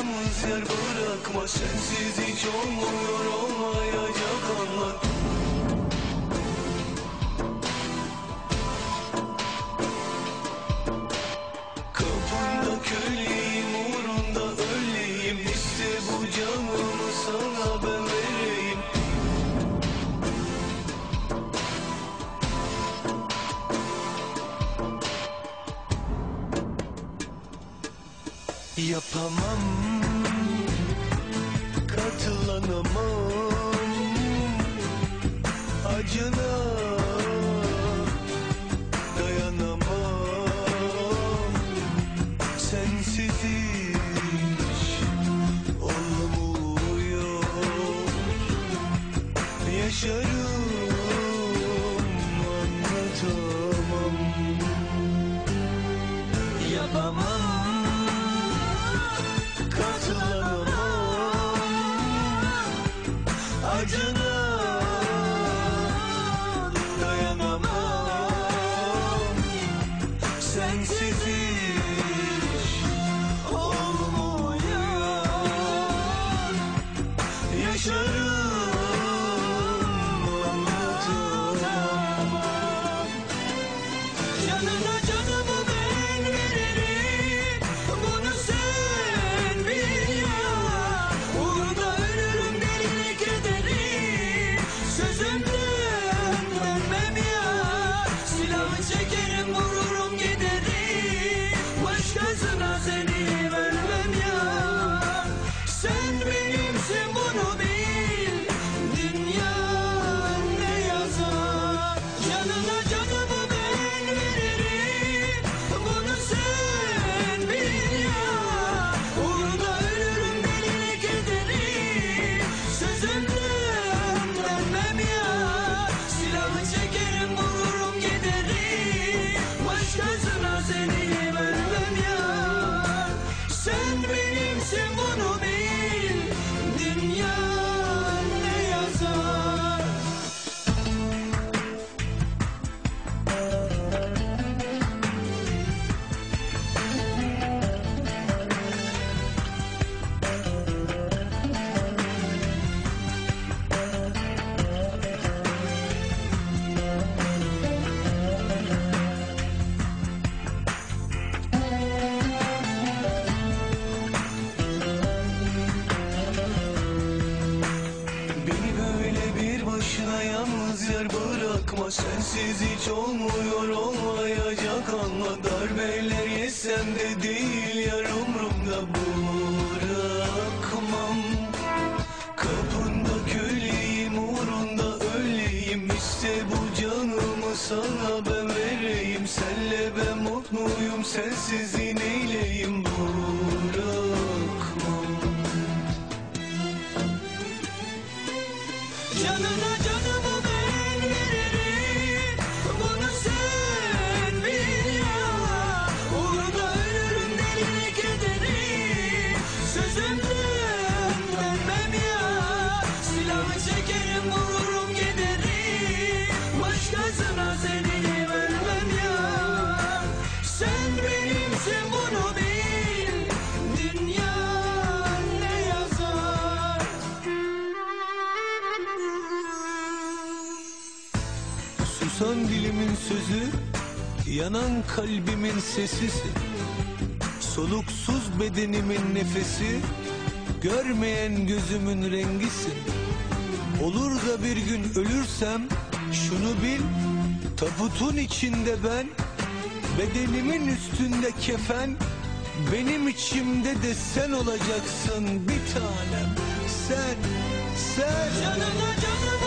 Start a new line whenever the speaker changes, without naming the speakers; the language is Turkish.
yalnız yer bırakma Sensiz hiç olmuyor olmayacak anlat Kapında köleyim uğrunda öleyim. İşte bu canımı sana ben vereyim. Yapamam Katılanamam Acına Dayanamam. Sensiz Olmuyor. Yaşarım Acına yer bırakma. Sensiz hiç olmuyor olmayacak. Anla Darbeler yesem de değil yar umrumda bırakmam. Kapında köleyim uğrunda öleyim. İşte bu canımı sana ben vereyim. Senle ben mutluyum sensiz neyleyim bırakmam Susan dilimin sözü, yanan kalbimin sesisin. Soluksuz bedenimin nefesi, görmeyen gözümün rengisin. Olur da bir gün ölürsem, şunu bil, tabutun içinde ben, bedenimin üstünde kefen, benim içimde de sen olacaksın bir tanem. Sen, sen.
Canına canımı